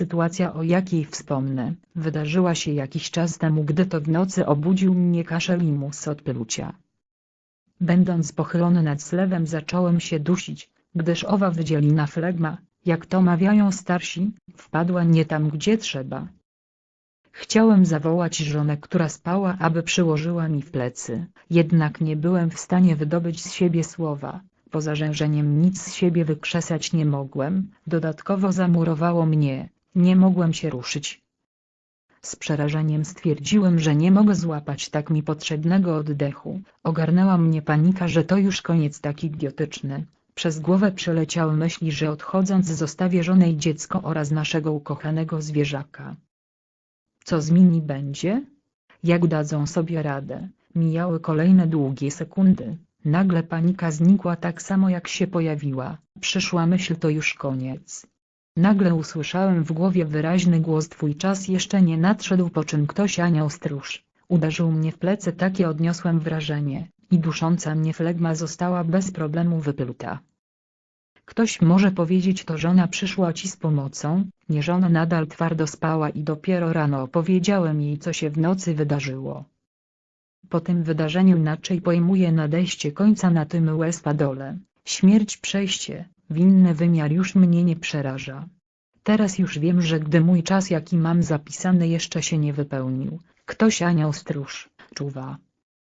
Sytuacja o jakiej wspomnę, wydarzyła się jakiś czas temu gdy to w nocy obudził mnie kaszel i mus od. Będąc pochylony nad zlewem zacząłem się dusić, gdyż owa wydzielina flegma, jak to mawiają starsi, wpadła nie tam gdzie trzeba. Chciałem zawołać żonę która spała aby przyłożyła mi w plecy, jednak nie byłem w stanie wydobyć z siebie słowa, poza rzężeniem nic z siebie wykrzesać nie mogłem, dodatkowo zamurowało mnie, nie mogłem się ruszyć. Z przerażeniem stwierdziłem, że nie mogę złapać tak mi potrzebnego oddechu. Ogarnęła mnie panika, że to już koniec tak idiotyczny. Przez głowę przeleciały myśli, że odchodząc zostawię żonę i dziecko oraz naszego ukochanego zwierzaka. Co z nimi będzie? Jak dadzą sobie radę? Mijały kolejne długie sekundy. Nagle panika znikła tak samo jak się pojawiła. Przyszła myśl to już koniec. Nagle usłyszałem w głowie wyraźny głos twój czas jeszcze nie nadszedł po czym ktoś anioł stróż. Uderzył mnie w plecy takie odniosłem wrażenie, i dusząca mnie flegma została bez problemu wypluta. Ktoś może powiedzieć to żona przyszła ci z pomocą, nie żona nadal twardo spała i dopiero rano opowiedziałem jej co się w nocy wydarzyło. Po tym wydarzeniu inaczej pojmuję nadejście końca na tym łez-padole, śmierć przejście, w inny wymiar już mnie nie przeraża. Teraz już wiem, że gdy mój czas jaki mam zapisany jeszcze się nie wypełnił, ktoś anioł stróż, czuwa.